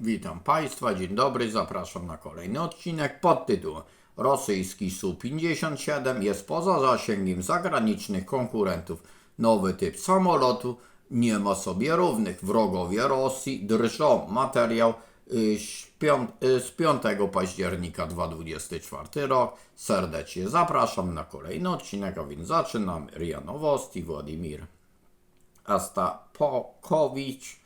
Witam Państwa, dzień dobry, zapraszam na kolejny odcinek pod tytułem Rosyjski Su-57 jest poza zasięgiem zagranicznych konkurentów. Nowy typ samolotu nie ma sobie równych. Wrogowie Rosji drżą. Materiał y, y, z 5 października 2024 rok. Serdecznie zapraszam na kolejny odcinek, a więc zaczynamy. RIA Władimir Astapokowicz.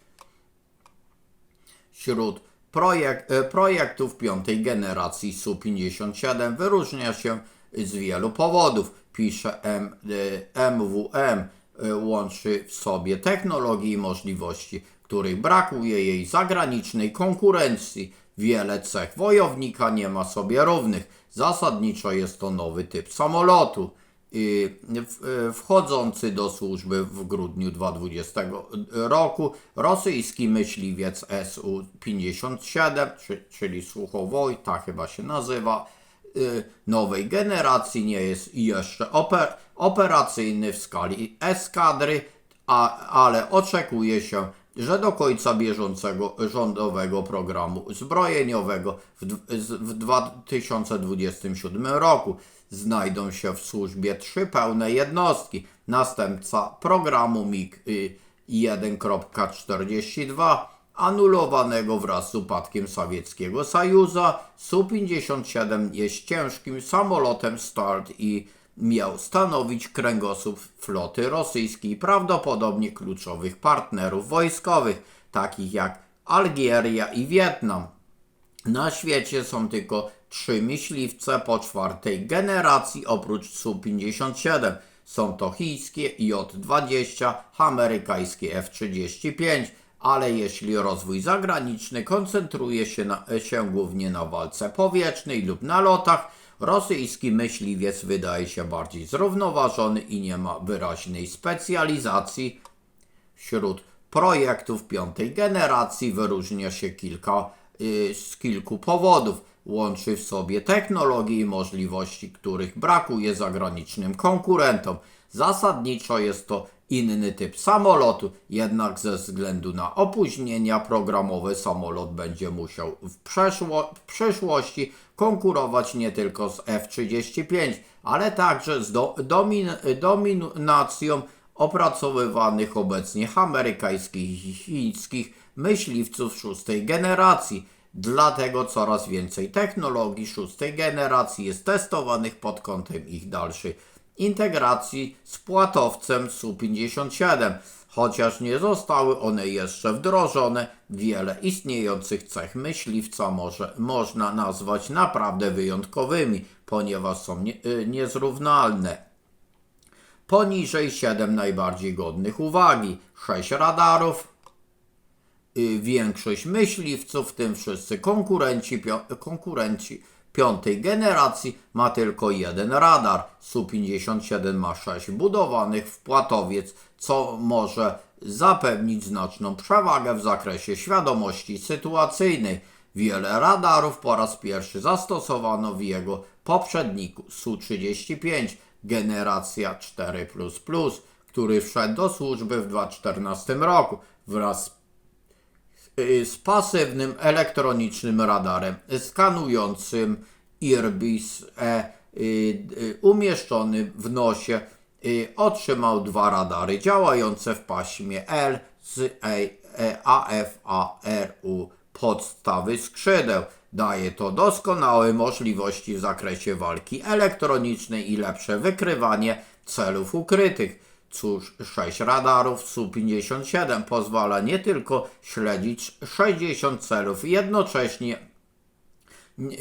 Wśród projek e, projektów piątej generacji Su-57 wyróżnia się z wielu powodów. Pisze M, e, MWM, e, łączy w sobie technologie i możliwości, których brakuje jej zagranicznej konkurencji. Wiele cech wojownika nie ma sobie równych. Zasadniczo jest to nowy typ samolotu wchodzący do służby w grudniu 2020 roku rosyjski myśliwiec Su-57, czy, czyli Słuchowoj, tak chyba się nazywa, y, nowej generacji nie jest jeszcze oper, operacyjny w skali eskadry, ale oczekuje się, że do końca bieżącego rządowego programu zbrojeniowego w, w 2027 roku znajdą się w służbie trzy pełne jednostki. Następca programu MiG y, 1.42 anulowanego wraz z upadkiem Sowieckiego Sojuzu. Su-57 jest ciężkim samolotem start i miał stanowić kręgosłup floty rosyjskiej, prawdopodobnie kluczowych partnerów wojskowych, takich jak Algieria i Wietnam. Na świecie są tylko trzy myśliwce po czwartej generacji oprócz Su-57. Są to chińskie J-20, amerykańskie F-35, ale jeśli rozwój zagraniczny koncentruje się, na, się głównie na walce powietrznej lub na lotach, rosyjski myśliwiec wydaje się bardziej zrównoważony i nie ma wyraźnej specjalizacji Wśród projektów piątej generacji wyróżnia się kilka y, z kilku powodów. Łączy w sobie technologie i możliwości, których brakuje zagranicznym konkurentom. Zasadniczo jest to inny typ samolotu, jednak ze względu na opóźnienia programowe samolot będzie musiał w, przeszło, w przyszłości konkurować nie tylko z F-35, ale także z do, domin, dominacją opracowywanych obecnie amerykańskich i chińskich myśliwców szóstej generacji. Dlatego coraz więcej technologii szóstej generacji jest testowanych pod kątem ich dalszej integracji z płatowcem Su-57. Chociaż nie zostały one jeszcze wdrożone, wiele istniejących cech myśliwca może, można nazwać naprawdę wyjątkowymi, ponieważ są nie, y, niezrównalne. Poniżej 7 najbardziej godnych uwagi, 6 radarów, y, większość myśliwców, w tym wszyscy konkurenci, konkurenci piątej generacji ma tylko jeden radar. Su-57 ma 6 budowanych w płatowiec, co może zapewnić znaczną przewagę w zakresie świadomości sytuacyjnej. Wiele radarów po raz pierwszy zastosowano w jego poprzedniku Su-35 generacja 4++, który wszedł do służby w 2014 roku wraz z z pasywnym elektronicznym radarem skanującym Irbis E y, y, umieszczony w nosie y, otrzymał dwa radary działające w paśmie L z E- E- AFARU podstawy skrzydeł. Daje to doskonałe możliwości w zakresie walki elektronicznej i lepsze wykrywanie celów ukrytych. Cóż, 6 radarów Su-57 pozwala nie tylko śledzić 60 celów jednocześnie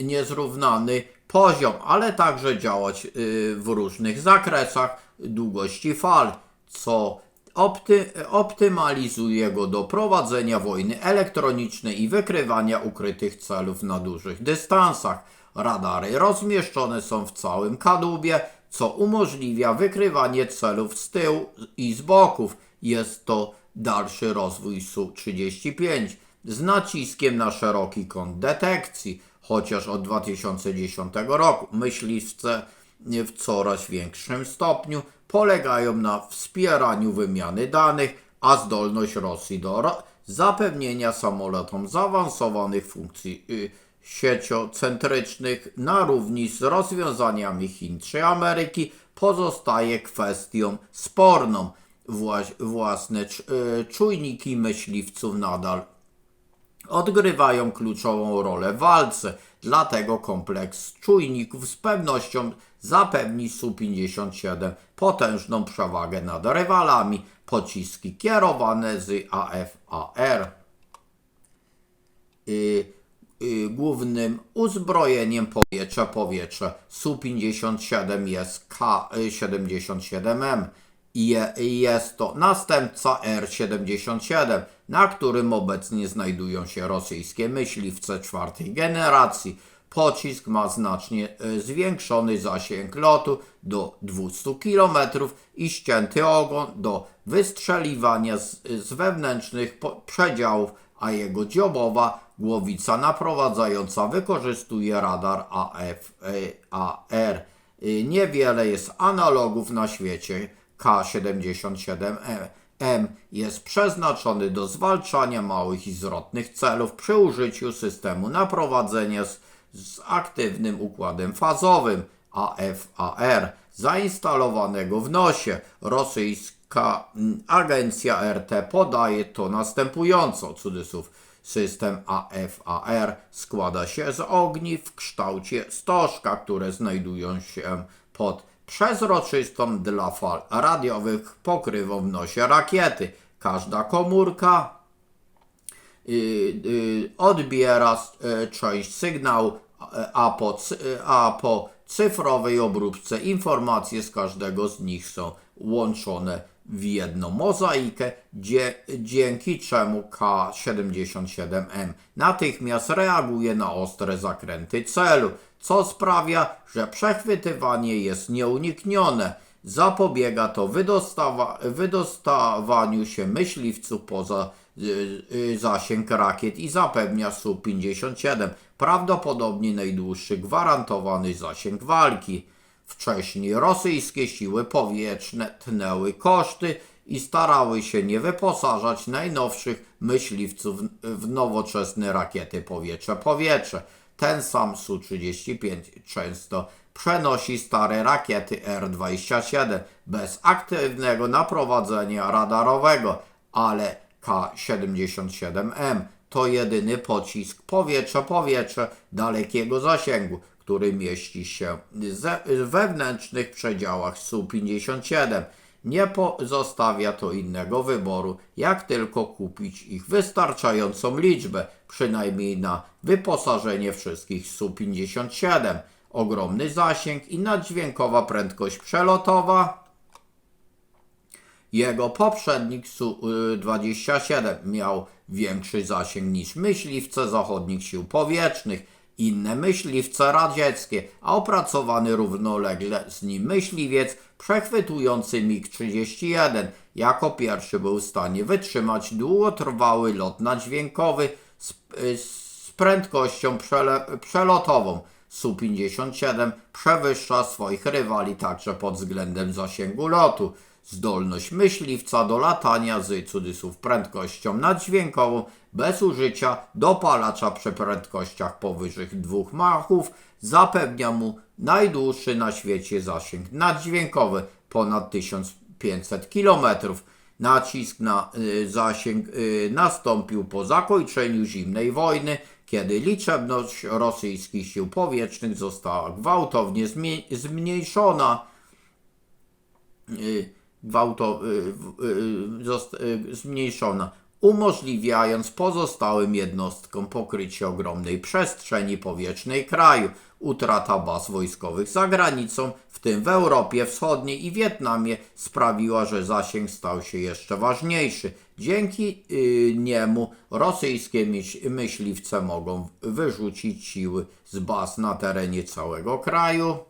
niezrównany poziom, ale także działać y, w różnych zakresach długości fal, co opty, optymalizuje go do prowadzenia wojny elektronicznej i wykrywania ukrytych celów na dużych dystansach. Radary rozmieszczone są w całym kadłubie, co umożliwia wykrywanie celów z tyłu i z boków. Jest to dalszy rozwój Su-35 z naciskiem na szeroki kąt detekcji, chociaż od 2010 roku myśliwce w coraz większym stopniu polegają na wspieraniu wymiany danych, a zdolność Rosji do zapewnienia samolotom zaawansowanych funkcji y, sieciocentrycznych na równi z rozwiązaniami Chin czy Ameryki pozostaje kwestią sporną. Właś- Własne y, czujniki myśliwców nadal odgrywają kluczową rolę w walce, dlatego kompleks czujników z pewnością zapewni Su-57 potężną przewagę nad rywalami pociski kierowane z AFAR. Y, głównym uzbrojeniem powietrze-powietrze Su-57 jest K-77M. Je, jest to następca R-77, na którym obecnie znajdują się rosyjskie myśliwce czwartej generacji. Pocisk ma znacznie e, zwiększony zasięg lotu do 200 km i ścięty ogon do wystrzeliwania z, z wewnętrznych przedziałów, a jego dziobowa głowica naprowadzająca wykorzystuje radar AFAR. Y, Niewiele jest analogów na świecie. K-77M jest przeznaczony do zwalczania małych i zwrotnych celów przy użyciu systemu naprowadzenia z, z aktywnym układem fazowym AFAR zainstalowanego w nosie. Rosyjska mm, agencja RT podaje to następująco, cudzysłów. System AFAR składa się z ogni w kształcie stożka, które znajdują się pod przezroczystą dla fal radiowych pokrywą w nosie rakiety. Każda komórka y, y, odbiera y, część sygnału, a po, a po cyfrowej obróbce informacje z każdego z nich są łączone w jedną mozaikę, dzięki czemu K-77M natychmiast reaguje na ostre zakręty celu, co sprawia, że przechwytywanie jest nieuniknione. Zapobiega to wydostawa, wydostawaniu się myśliwców poza y, y, zasięg rakiet i zapewnia Su-57 prawdopodobnie najdłuższy gwarantowany zasięg walki. Wcześniej rosyjskie siły powietrzne tnęły koszty i starały się nie wyposażać najnowszych myśliwców w nowoczesne rakiety powietrze-powietrze. Ten sam Su-35 często przenosi stare rakiety R-27 bez aktywnego naprowadzenia radarowego, ale K-77M to jedyny pocisk powietrze-powietrze dalekiego zasięgu, który mieści się w wewnętrznych przedziałach Su-57. Nie pozostawia to innego wyboru, jak tylko kupić ich wystarczającą liczbę, przynajmniej na wyposażenie wszystkich Su-57. Ogromny zasięg i naddźwiękowa prędkość przelotowa. Jego poprzednik Su-27 miał większy zasięg niż myśliwce zachodnich sił powietrznych, inne myśliwce radzieckie, a opracowany równolegle z nim myśliwiec przechwytujący MiG-31 jako pierwszy był w stanie wytrzymać długotrwały lot naddźwiękowy z, z prędkością przele, przelotową. Su-57 przewyższa swoich rywali także pod względem zasięgu lotu. Zdolność myśliwca do latania z cudzysłów prędkością naddźwiękową bez użycia dopalacza przy prędkościach powyżej dwóch machów zapewnia mu najdłuższy na świecie zasięg naddźwiękowy ponad 1500 km. Nacisk na y, zasięg y, nastąpił po zakończeniu zimnej wojny, kiedy liczebność rosyjskich sił powietrznych została gwałtownie zmniejszona y, gwałto, y, y, y, zmniejszona, umożliwiając pozostałym jednostkom pokrycie ogromnej przestrzeni powietrznej kraju. Utrata baz wojskowych za granicą, w tym w Europie Wschodniej i Wietnamie, sprawiła, że zasięg stał się jeszcze ważniejszy. Dzięki y, niemu rosyjskie myśl, myśliwce mogą wyrzucić siły z baz na terenie całego kraju.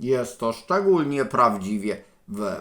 Jest to szczególnie prawdziwie,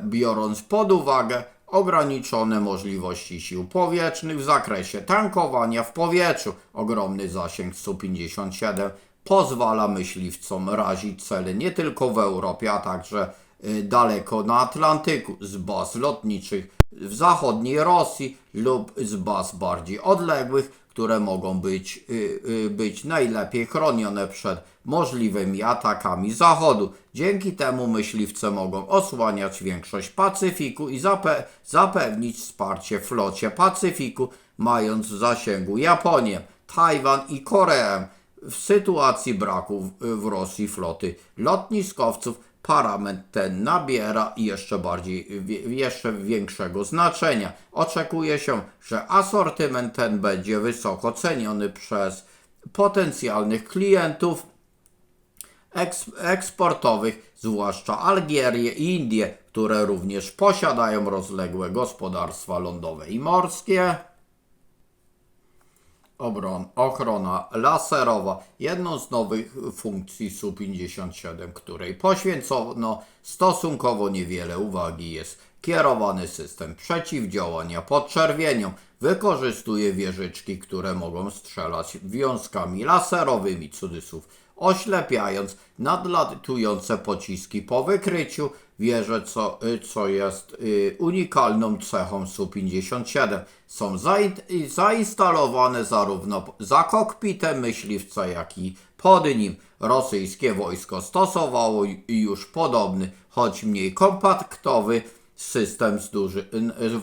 biorąc pod uwagę ograniczone możliwości sił powietrznych w zakresie tankowania w powietrzu. Ogromny zasięg Su-57 pozwala myśliwcom razić cele nie tylko w Europie, a także y, daleko na Atlantyku z baz lotniczych w zachodniej Rosji lub z baz bardziej odległych, które mogą być, y, y, być najlepiej chronione przed możliwymi atakami Zachodu. Dzięki temu myśliwce mogą osłaniać większość Pacyfiku i zape zapewnić wsparcie flocie Pacyfiku, mając w zasięgu Japonię, Tajwan i Koreę. W sytuacji braku w, w Rosji floty lotniskowców parametr ten nabiera jeszcze bardziej, jeszcze większego znaczenia. Oczekuje się, że asortyment ten będzie wysoko ceniony przez potencjalnych klientów eks- eksportowych, zwłaszcza Algierię i Indię, które również posiadają rozległe gospodarstwa lądowe i morskie. Obron, ochrona laserowa, jedną z nowych funkcji Su-57, której poświęcono stosunkowo niewiele uwagi jest kierowany system przeciwdziałania podczerwieniom. Wykorzystuje wieżyczki, które mogą strzelać wiązkami laserowymi, cudzysłów, oślepiając nadlatujące pociski po wykryciu. Wieże, co, y, co jest y, unikalną cechą Su-57. Są y, zainstalowane zarówno za kokpitem myśliwca, jak i pod nim. Rosyjskie wojsko stosowało ju- już podobny, choć mniej kompaktowy system duży,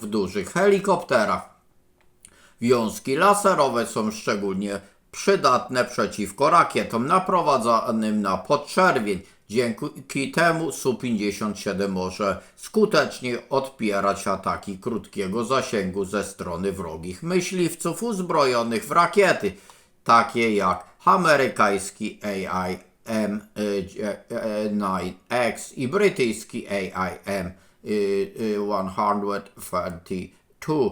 w dużych helikopterach. Wiązki laserowe są szczególnie przydatne przeciwko rakietom naprowadzanym na podczerwień. Dzięki temu Su-57 może skutecznie odpierać ataki krótkiego zasięgu ze strony wrogich myśliwców uzbrojonych w rakiety, takie jak amerykański AIM-9X i brytyjski AIM-132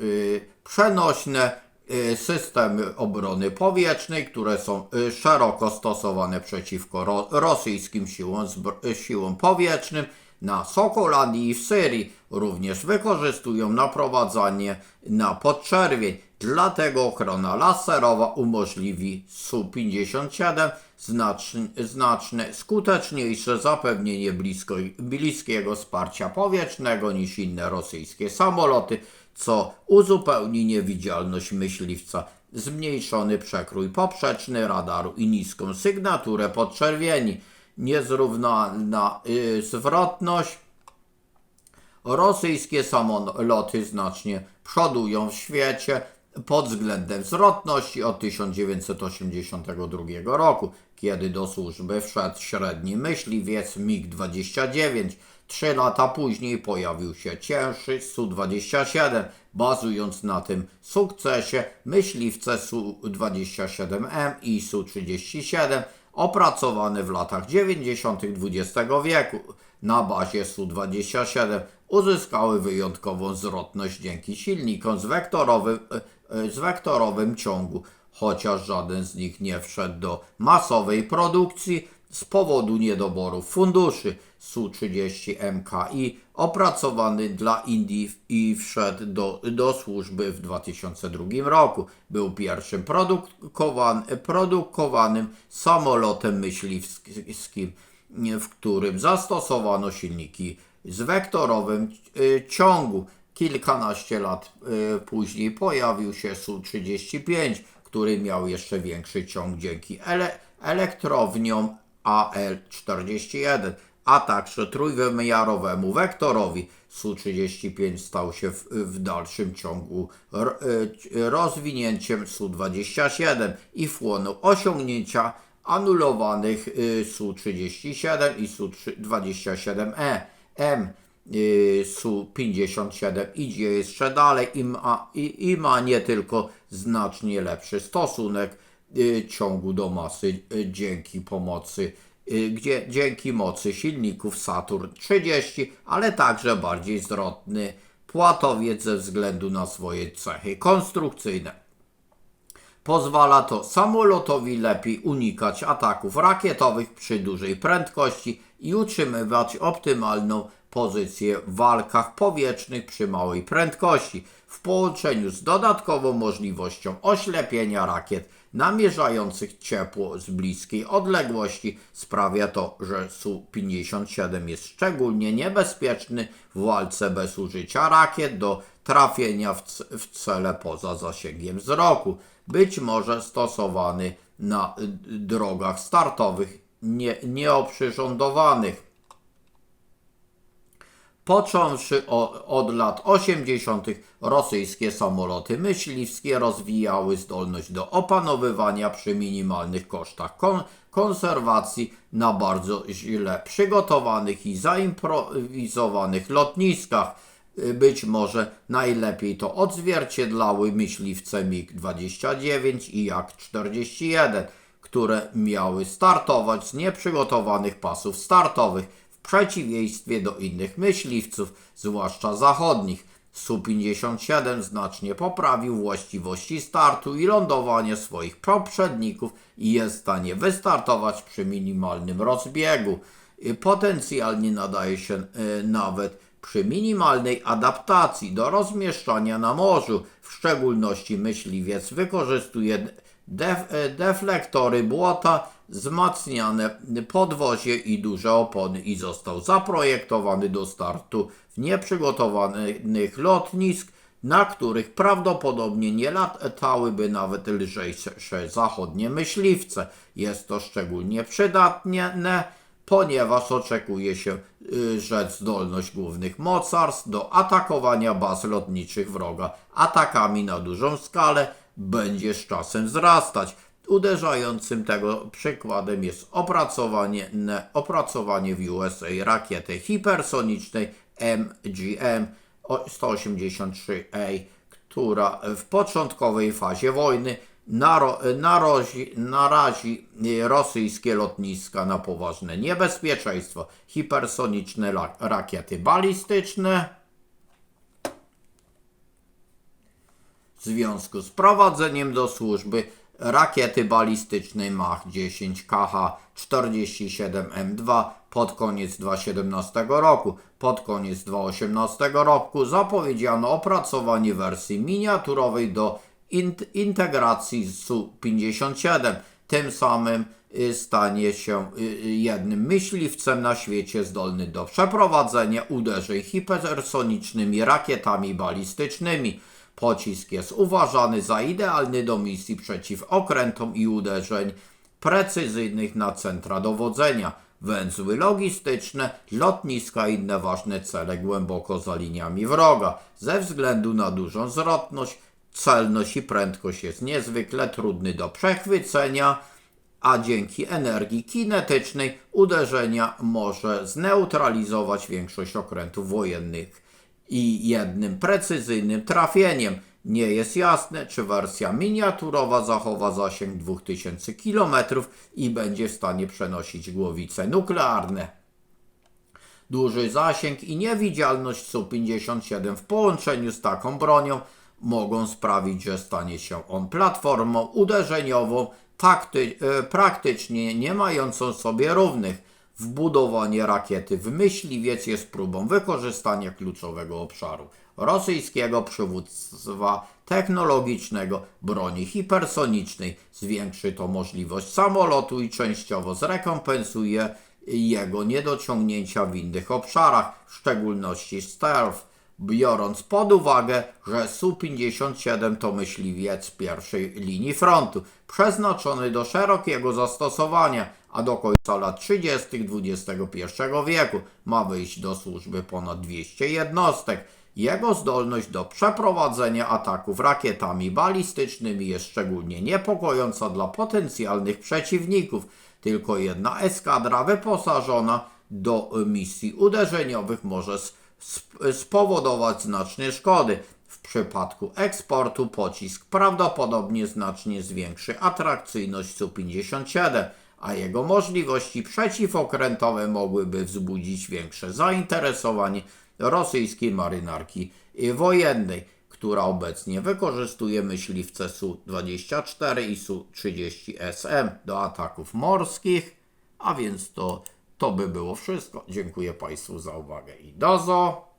y, przenośne y, systemy obrony powietrznej, które są y, szeroko stosowane przeciwko ro rosyjskim siłom, y, siłom powietrznym na Sokolandii i w Syrii. Również wykorzystują naprowadzanie na podczerwień. Dlatego ochrona laserowa umożliwi Su-57 znaczne, znaczne, skuteczniejsze zapewnienie blisko, bliskiego wsparcia powietrznego niż inne rosyjskie samoloty, co uzupełni niewidzialność myśliwca, zmniejszony przekrój poprzeczny radaru i niską sygnaturę podczerwieni, niezrównana y, zwrotność. Rosyjskie samoloty znacznie przodują w świecie pod względem zwrotności od 1982 roku, kiedy do służby wszedł średni myśliwiec MiG-29. Trzy lata później pojawił się cięższy Su-27. Bazując na tym sukcesie, myśliwce Su-27M i Su-37 opracowane w latach 90. XX wieku na bazie Su-27 uzyskały wyjątkową zwrotność dzięki silnikom z e, e, z wektorowym ciągu, chociaż żaden z nich nie wszedł do masowej produkcji z powodu niedoboru funduszy. Su-30 MKI opracowany dla Indii i wszedł do, do służby w 2002 roku. Był pierwszym produkowan, produkowanym samolotem myśliwskim, w którym zastosowano silniki z wektorowym y, ciągu. Kilkanaście lat y, później pojawił się Su-35, który miał jeszcze większy ciąg dzięki ele elektrowniom AL-41, a także trójwymiarowemu wektorowi. Su-35 stał się w, w dalszym ciągu y, rozwinięciem Su-27 i wchłonął osiągnięcia anulowanych y, Su-37 i Su-27E. M Su-57 idzie jeszcze dalej i ma, i, i ma nie tylko znacznie lepszy stosunek y, ciągu do masy y, dzięki pomocy y, gdzie dzięki mocy silników Saturn 30, ale także bardziej zwrotny płatowiec ze względu na swoje cechy konstrukcyjne. Pozwala to samolotowi lepiej unikać ataków rakietowych przy dużej prędkości i utrzymywać optymalną pozycję w walkach powietrznych przy małej prędkości, w połączeniu z dodatkową możliwością oślepienia rakiet namierzających ciepło z bliskiej odległości sprawia to, że Su-57 jest szczególnie niebezpieczny w walce bez użycia rakiet do trafienia w, w cele poza zasięgiem wzroku. Być może stosowany na drogach startowych nie, nieoprzyrządowanych. Począwszy od lat 80., rosyjskie samoloty myśliwskie rozwijały zdolność do opanowywania przy minimalnych kosztach kon, konserwacji na bardzo źle przygotowanych i zaimprowizowanych lotniskach. Być może najlepiej to odzwierciedlały myśliwce MiG-29 i Jak-41, które miały startować z nieprzygotowanych pasów startowych przeciwieństwie do innych myśliwców, zwłaszcza zachodnich. Su-57 znacznie poprawił właściwości startu i lądowania swoich poprzedników i jest w stanie wystartować przy minimalnym rozbiegu. Y, Potencjalnie nadaje się y, nawet przy minimalnej adaptacji do rozmieszczania na morzu. W szczególności myśliwiec wykorzystuje def, e, deflektory błota, wzmacniane podwozie i duże opony i został zaprojektowany do startu w nieprzygotowanych lotnisk, na których prawdopodobnie nie latałyby nawet lżejsze zachodnie myśliwce. Jest to szczególnie przydatne, ponieważ oczekuje się, y, że zdolność głównych mocarstw do atakowania baz lotniczych wroga atakami na dużą skalę będzie z czasem wzrastać. Uderzającym tego przykładem jest opracowanie, opracowanie w USA rakiety hipersonicznej MGM 183A, która w początkowej fazie wojny narazi rosyjskie lotniska na poważne niebezpieczeństwo. Hipersoniczne rakiety balistyczne w związku z prowadzeniem do służby rakiety balistycznej Mach-10 KH-47M2 pod koniec 2017 roku. Pod koniec 2018 roku zapowiedziano opracowanie wersji miniaturowej do int- integracji z Su-57. Tym samym y, stanie się y, y, jednym myśliwcem na świecie zdolny do przeprowadzenia uderzeń hipersonicznymi rakietami balistycznymi. Pocisk jest uważany za idealny do misji przeciw okrętom i uderzeń precyzyjnych na centra dowodzenia, węzły logistyczne, lotniska i inne ważne cele głęboko za liniami wroga. Ze względu na dużą zwrotność, celność i prędkość jest niezwykle trudny do przechwycenia, a dzięki energii kinetycznej uderzenia może zneutralizować większość okrętów wojennych i jednym precyzyjnym trafieniem. Nie jest jasne, czy wersja miniaturowa zachowa zasięg 2000 km i będzie w stanie przenosić głowice nuklearne. Duży zasięg i niewidzialność Su-57 w połączeniu z taką bronią mogą sprawić, że stanie się on platformą uderzeniową e, praktycznie nie mającą sobie równych. Wbudowanie rakiety w myśliwiec jest próbą wykorzystania kluczowego obszaru rosyjskiego przywództwa technologicznego broni hipersonicznej. Zwiększy to możliwość samolotu i częściowo zrekompensuje jego niedociągnięcia w innych obszarach, w szczególności stealth biorąc pod uwagę, że Su-57 to myśliwiec pierwszej linii frontu, przeznaczony do szerokiego zastosowania, a do końca lat 30. XXI wieku ma wyjść do służby ponad 200 jednostek. Jego zdolność do przeprowadzenia ataków rakietami balistycznymi jest szczególnie niepokojąca dla potencjalnych przeciwników. Tylko jedna eskadra wyposażona do misji uderzeniowych może spowodować znaczne szkody. W przypadku eksportu pocisk prawdopodobnie znacznie zwiększy atrakcyjność Su-57, a jego możliwości przeciwokrętowe mogłyby wzbudzić większe zainteresowanie rosyjskiej marynarki wojennej, która obecnie wykorzystuje myśliwce Su-24 i Su-30SM do ataków morskich, a więc to To by było wszystko. Dziękuję Państwu za uwagę i dozo.